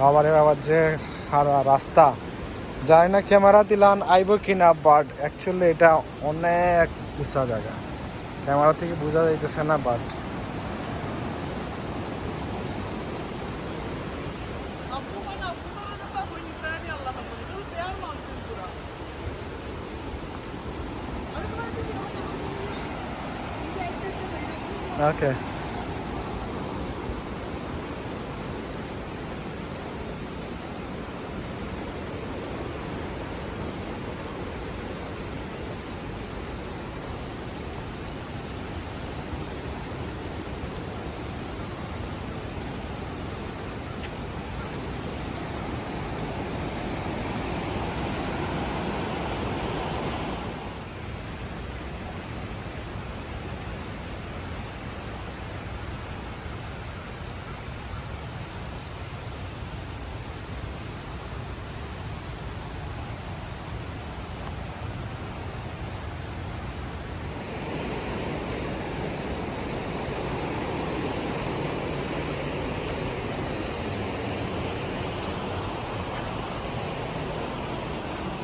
বাবারে বাবার যে রাস্তা। জানি না ক্যামেরা দিলাম, আইব কিনা বাট অ্যাকচুয়ালি এটা অনেক উঁচা জায়গা। ক্যামেরা থেকে বোঝা যাইতেছে না বাট ওকে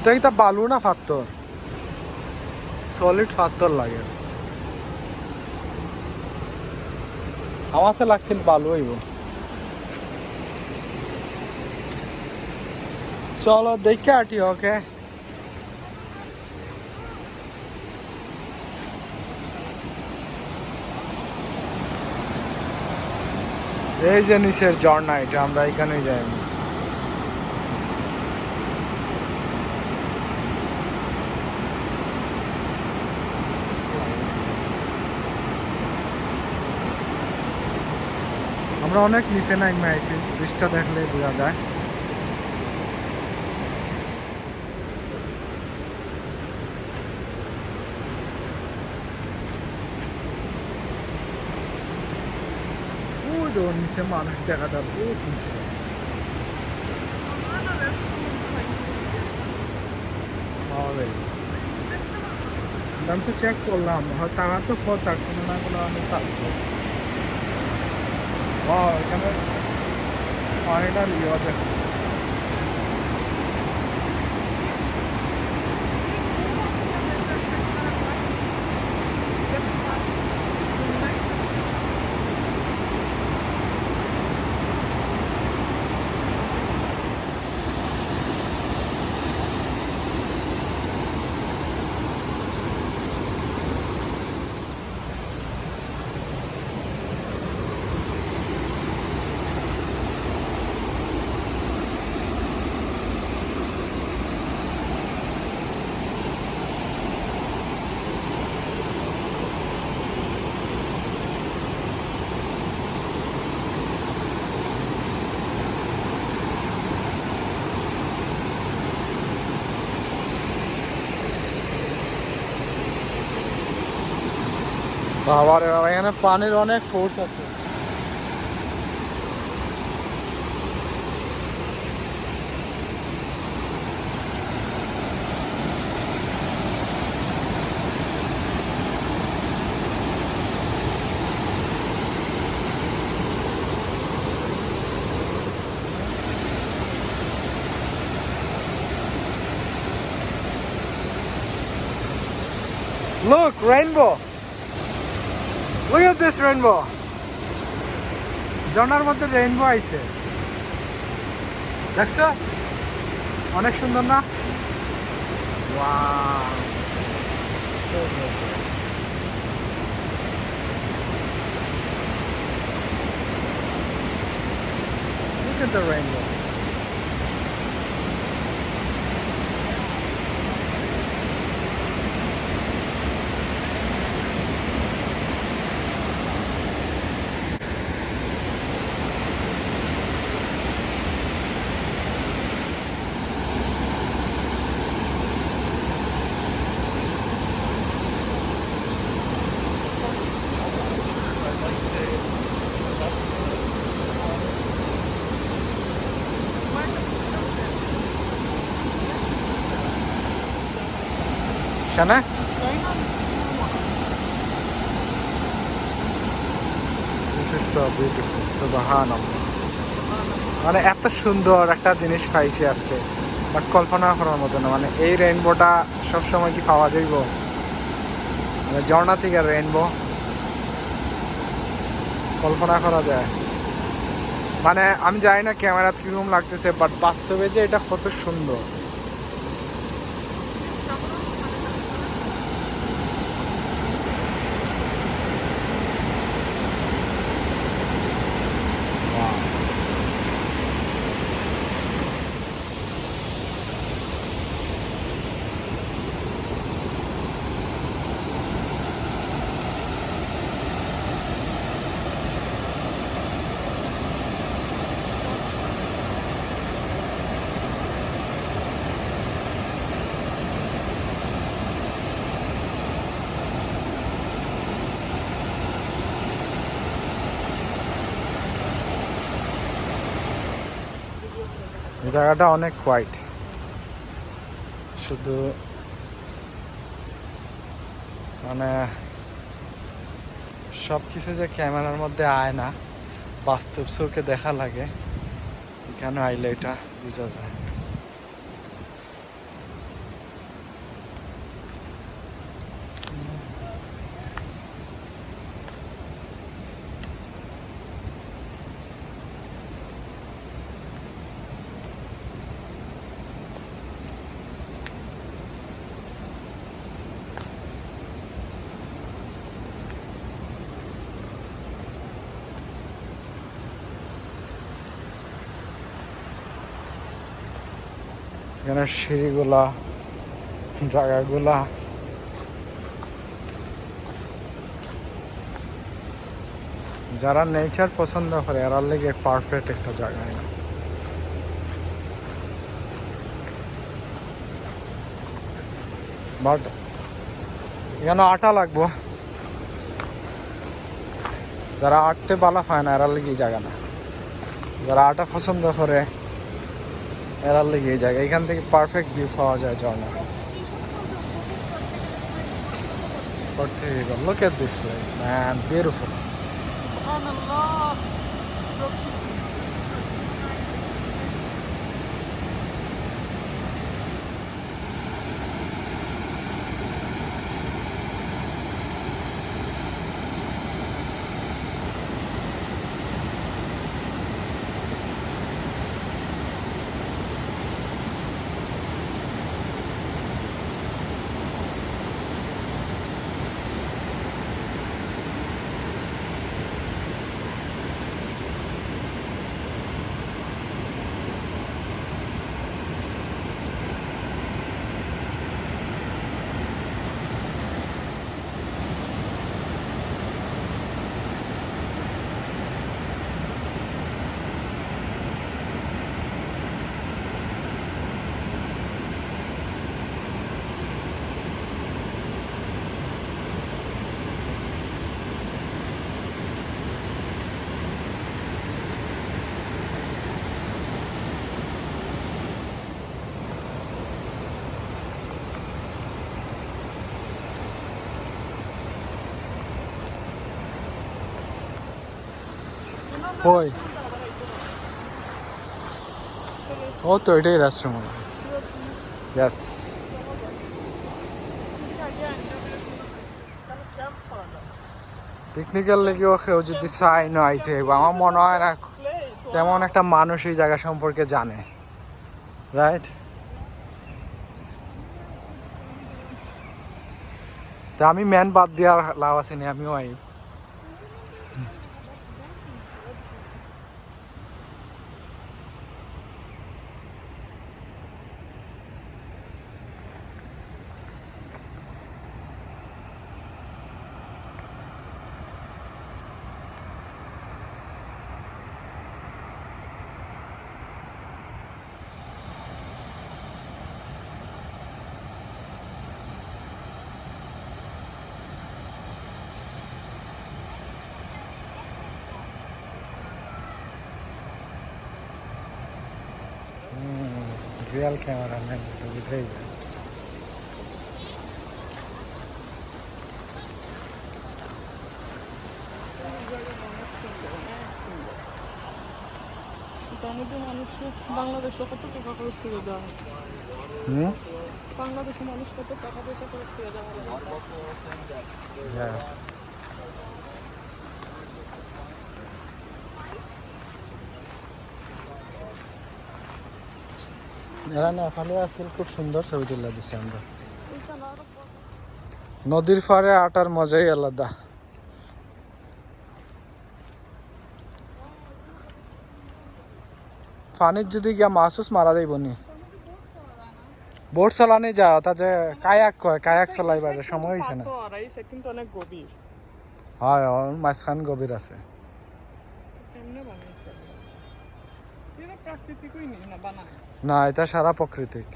এটা কি তা বালু না পাথর সলিড পাথর লাগে। আমার সে লাগছিল বালু হইব। চলো দেখে আটি, ওকে? এই যে নিচের ঝর্ণা, এটা আমরা এখানেই যাই আমরা অনেক নিচে নাইমে আইছি দৃষ্টা দেখলে বোঝা যায়। ওই নিচে মানুষ দেখা বহুত নিচে। আমি তো চেক করলাম, হয় তারা তো ফোর কোনো না কোনো আমি থাকব ও এখানে পানিটা ইয়ে দেখো বাবা রে বাবা এখানে পানির অনেক ফোর্স আছে Look, rainbow. Look at this rainbow. জনার মধ্যে রেইনবো আইছে দেখছ অনেক সুন্দর না. Look at the rainbow. Beautiful. Subhanallah. মানে এত সুন্দর একটা জিনিস পাইছি আজকে বাট কল্পনা করার মতো না। মানে এই রেইনবোটা সবসময় কি পাওয়া যাইব? মানে ঝর্ণা থেকে রেইনবো কল্পনা করা যায়। মানে আমি জানি না ক্যামেরা কীরকম লাগতেছে বাট বাস্তবে যে এটা কত সুন্দর। জায়গাটা অনেক হোয়াইট শুধু মানে সব কিছু যে ক্যামেরার মধ্যে আয় না, বাস্তব চোখে দেখা লাগে। এখানে আইলে এটা? বোঝা যায় এখানে সিঁড়িগুলা, জায়গাগুলা। যারা নেচার পছন্দ করে এরার লেগে পারফেক্ট একটা জায়গা এটা। বাট এখানে আটা লাগবো। যারা আটতে পালা পায় না এরার লেগে জায়গা না। যারা আটা পছন্দ করে এরার লেগে জায়গা এখান থেকে পারফেক্ট ভিউ পাওয়া যায় ঝর্ণা Look at this place, man. Beautiful. কই ও তো এটাই হয় ইয়াস পিকনিকের লেগেও কেউ যদি চাই না আইতে। আমার মনে হয় না তেমন একটা মানুষ এই জায়গা সম্পর্কে জানে। রাইট তা আমি ম্যান বাদ দেওয়ার লাভ আছে নি, আমিও আই রিয়েল ক্যামেরা ম্যান বুঝেই যায় যদি মানুষ বাংলাদেশে কত টাকা খরচ করে দেওয়া হয়? হুম? বাংলাদেশে মানুষ কত টাকা পয়সা খরচ করে দেওয়া এরা নেপালে আছিল খুব সুন্দর ছবি তুলে দিছে আমরা। ওইখানে নদীর পাড়ে আটার মজাই আলাদা। পানির যদি গিয়া মাছুস মারা যাইব নি। বোট চালানি যা তাতে কায়াক কয় কায়াক চলাইবার সময় হয়েছে না। কিন্তু অনেক গভীর। হয় মাঝখান গভীর আছে। প্রাকৃতিকই না বানায়। না এটা সারা প্রাকৃতিক।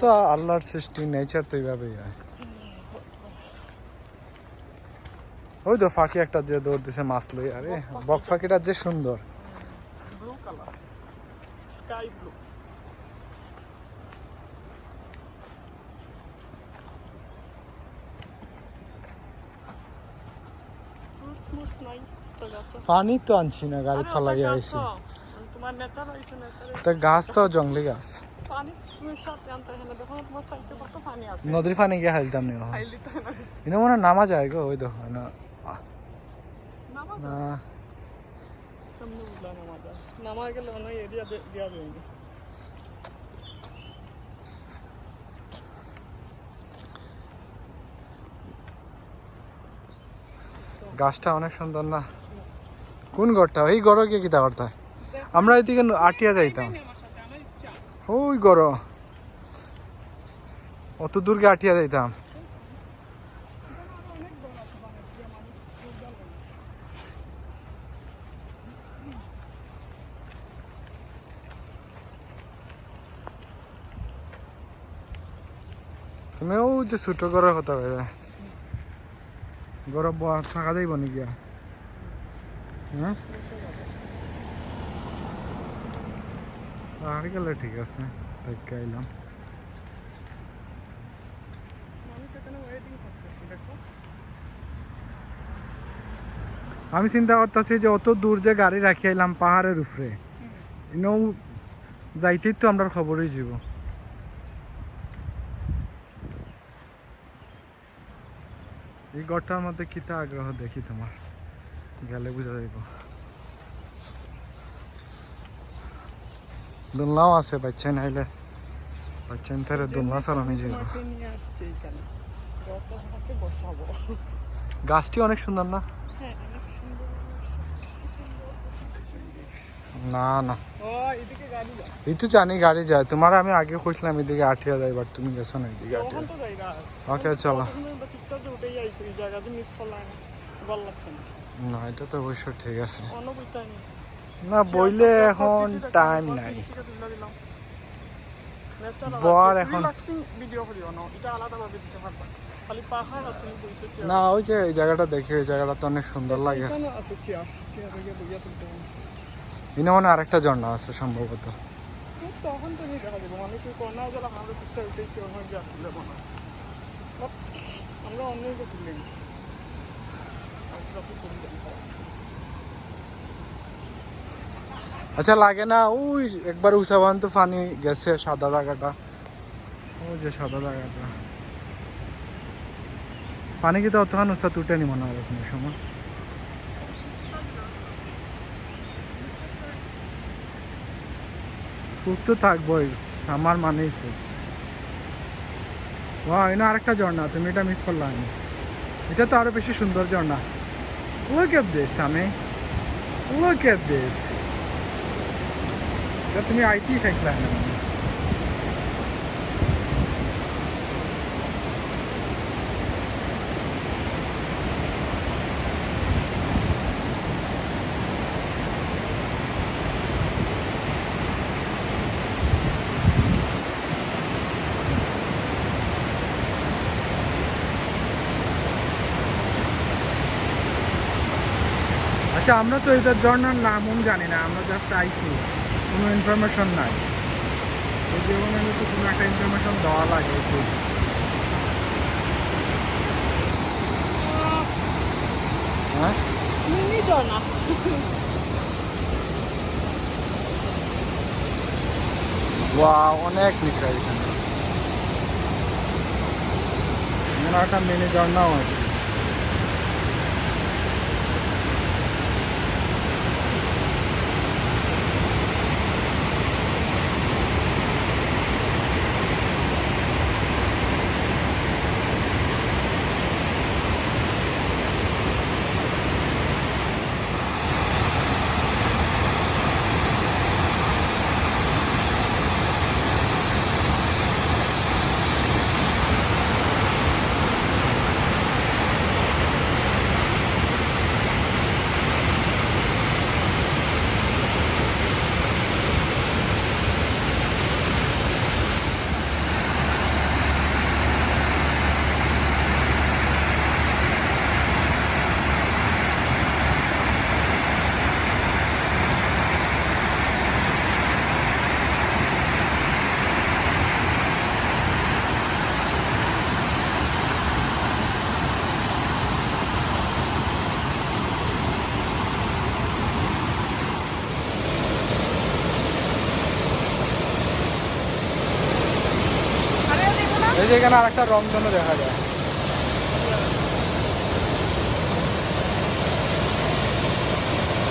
তো আল্লাহর সৃষ্টি নেচার তো এইভাবেই হয়। ওই তো ফাঁকি একটা যে দৌড় দিছে মাছ লই আরে বক ফাঁকিটা যে সুন্দর। Blue colour sky blue fruits মুস নাই তো গাছ পানি তো আনছি না গাড়ি ফালাই আইছি। তো গাছ তো জঙ্গলি গাছ। নদীর পানি গিয়ে হাইলতাম নি খাইলি তো মনে হয় নামা যায় গো ওই দেখো না। নামা গেলে এরিয়া দেওয়া গাছটা অনেক সুন্দর না? কোন ঘরটা? এই ঘর গিয়ে কিতা করতে হয়? আমরা এদিকে আটিয়া যাইতাম ওই ঘর অত দূর গিয়ে আটিয়া যাইতাম। তুমি ও যে ছোট ঘরের কথা ভাবে ঘর থাকা যাইব নাকি? হ্যাঁ আর গেলে ঠিক আছে দেখে আইলাম। আমি চিন্তা করতেছি যে অত দূর যে গাড়ি রাখি আইলাম পাহাড়ের উপরে, ইনো যাইতেই তো আমরা খবরই যাব এই ঘরটার মধ্যে কিতা আগ্রহ দেখি তোমার, গেলে বুঝা যাইব। দোলনাও আছে বাচ্চা নাইলে। বাচ্চা তারে দোলনা চালানো বসাবো গাছটি অনেক সুন্দর না? না না। যায় এই তো জানি গাড়ি যায়। তোমার আমি আগে কইছিলাম এদিকে আঠিয়া যায় বাট তুমি গেছো না এদিকে আঠিয়া ওকে চলো। না। এটা তো অবশ্য ঠিক আছে। না বইলে এখন টাইম নাই। বর এখন- না? এটা আলাদাভাবে খালি পাহাড় আর তুমি বইছে চেয়ার। না ওই যে এই জায়গাটা দেখি এই জায়গাটা তো অনেক সুন্দর লাগে। এনে মনে আরেকটা ঝর্ণা আছে সম্ভবত। তখন তো দেখা যাবে। মানুষের যারা পিকচার উঠেছে মনে আমরা অন্য আমরা তো তুলি জানি খাওয়া। আচ্ছা লাগে না? ওই একবার উঁচাবান তো পানি গেছে সাদা জায়গাটা। ওই যে সাদা জায়গাটা। পানি কি তো অতখান উঁচা তুটেনি মনে হয় কোনো সময়? সুখ তো থাকবোই সামার মানেই সুখ ও এনে আরেকটা ঝর্ণা তুমি এটা মিস করলাম এটা তো আরও বেশি সুন্দর ঝর্ণা। Look at this, Sammy. Look at this. এটা তুমি আইটি চাইছিলা না আচ্ছা আমরা তো এটার ঝর্ণার নামও জানি না আমরা জাস্ট আইছি কোনো ইনফরমেশন নাই। এই জীবনের কিন্তু কোনো একটা ইনফরমেশন দেওয়া লাগে একটু হ্যাঁ? অনেক নিচে এখানে। একটা মিনি ঝর্ণাও আছে। যে এখানে আরেকটা রংধনু দেখা যায়।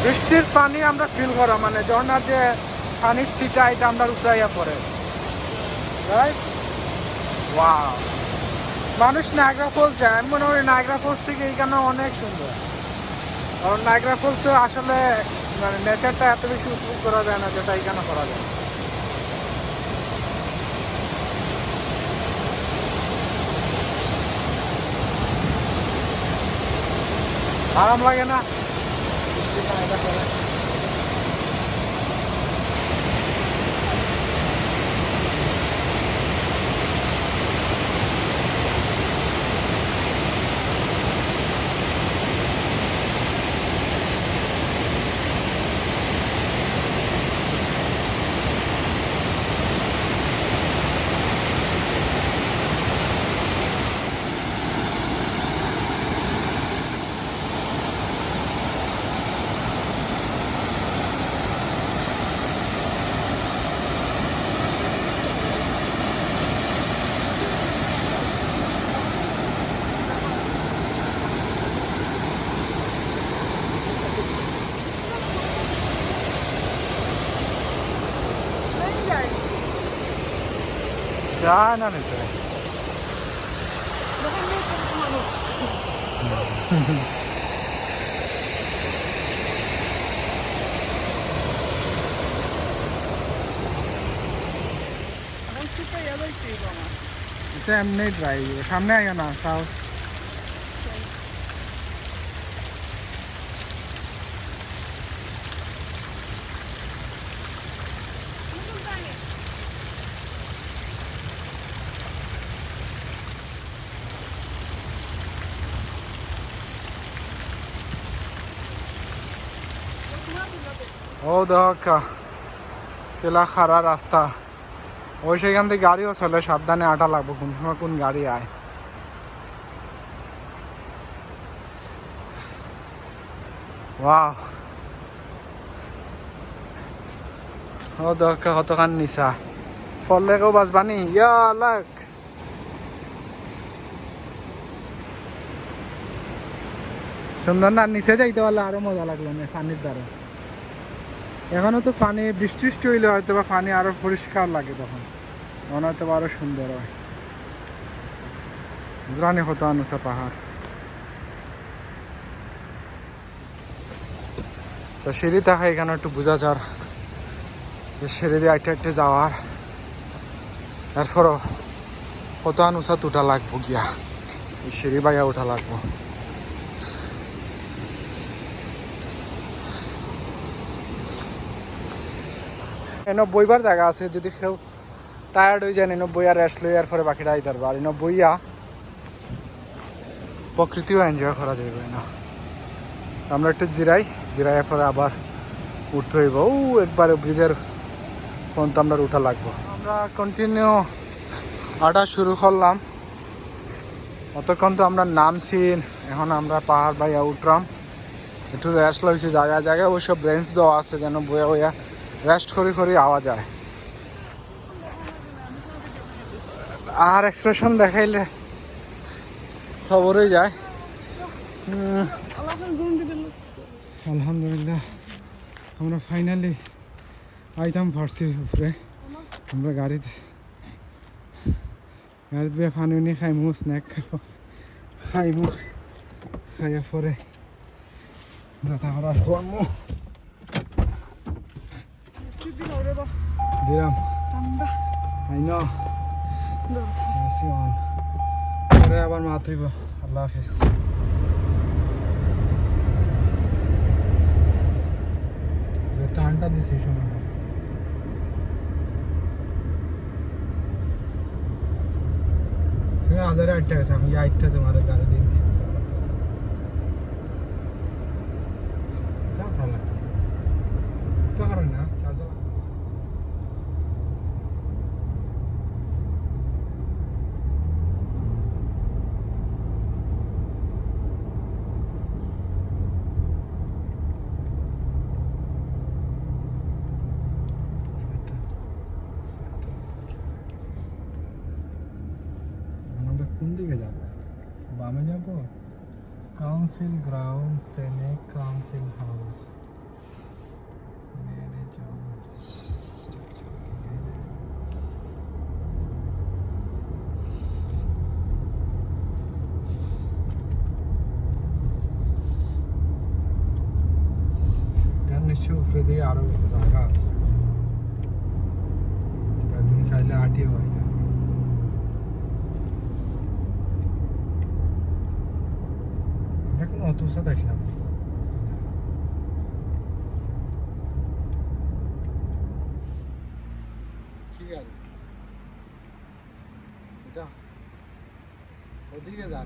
বৃষ্টির পানি আমরা ফিল করা মানে ঝর্ণার যে পানির সিটা এটা আমরা উতরাইয়া পড়ে। রাইট মানুষ নাগরা ফলস যায়। আমি মনে করি নাগরা ফলস থেকে এইখানে অনেক সুন্দর। কারণ নাগরা ফলস আসলে মানে নেচারটা এত বেশি উপভোগ করা যায় না, যেটা এখানে করা যায়। আরাম লাগে না যায় না নিতে এটা এমনি ড্রাই সামনে আগে না তাও ও দেখা কেলা খারা রাস্তা ওই সেখান থেকে গাড়িও চলে, সাবধানে আটা লাগবো, কোন সময় কোন গাড়ি আয়। ওয়াও ও দেখা কতখান নিচা। ফললে কেউ বাঁচবানি ইয়া লাগ সুন্দর না নিচে যাইতে পারলে আরও মজা লাগল পানির দ্বারা এখনও তো পানি বৃষ্টি হইলে হয়তো বা পানি আরও পরিষ্কার লাগে তখন। মনে হয়তো বা আরও সুন্দর হয়। জানি হতো অনুসা পাহাড়। তো সিঁড়ি দেখা এখানে একটু বোঝা যার যে সিঁড়ি দিয়ে আইটে আইটে যাওয়ার। এরপরও কত অনুসা উঠা লাগবো গিয়া। সিঁড়ি বাইয়া উঠা লাগবো। এনে বইবার জায়গা আছে, যদি কেউ টায়ার্ড হয়ে যায় এনে বইয়া রেস্ট লই আর পরে বাকিটা আইতে পারব। আর এনে বইয়া প্রকৃতিও এনজয় করা যাবে না। আমরা একটু জিরাই জিরাই পরে আবার উঠতে হইব। ও, একবারে ব্রিজের ফোন তো আমরা উঠা লাগবো। আমরা কন্টিনিউ আটা শুরু করলাম। অতক্ষণ তো আমরা নামছি, এখন আমরা পাহাড় বাইয়া উঠলাম। একটু রেস্ট লইছি জায়গায় জায়গায় ওইসব ব্রেঞ্চ দেওয়া আছে, যেন বইয়া বইয়া রেস্ট করে করে আওয়া যায়। আর এক্সপ্রেশন দেখাইলে খবরই যায়। আলহামদুলিল্লাহ, আমরা ফাইনালি আইতাম পারছি উপরে। আমরা গাড়িতে গাড়িতে বিয়ে পানি উনি খাইমু স্ন্যাক খাব খাইমু, খাইয়া পরে দাদা আমরা হবে বা দিলাম ঠান্ডা আই ন এসি অন পরে আবার মাত হইব আল্লাহ হাফিজ টানটা দিছি সময় হাজারে আটটা গেছে আমি আটটা তোমার গাড়ি দিন council ground, Senate Council House. আমরা কোনো অত সাথে আসলাম না। কি গাড়ি এটা ওদিকে যা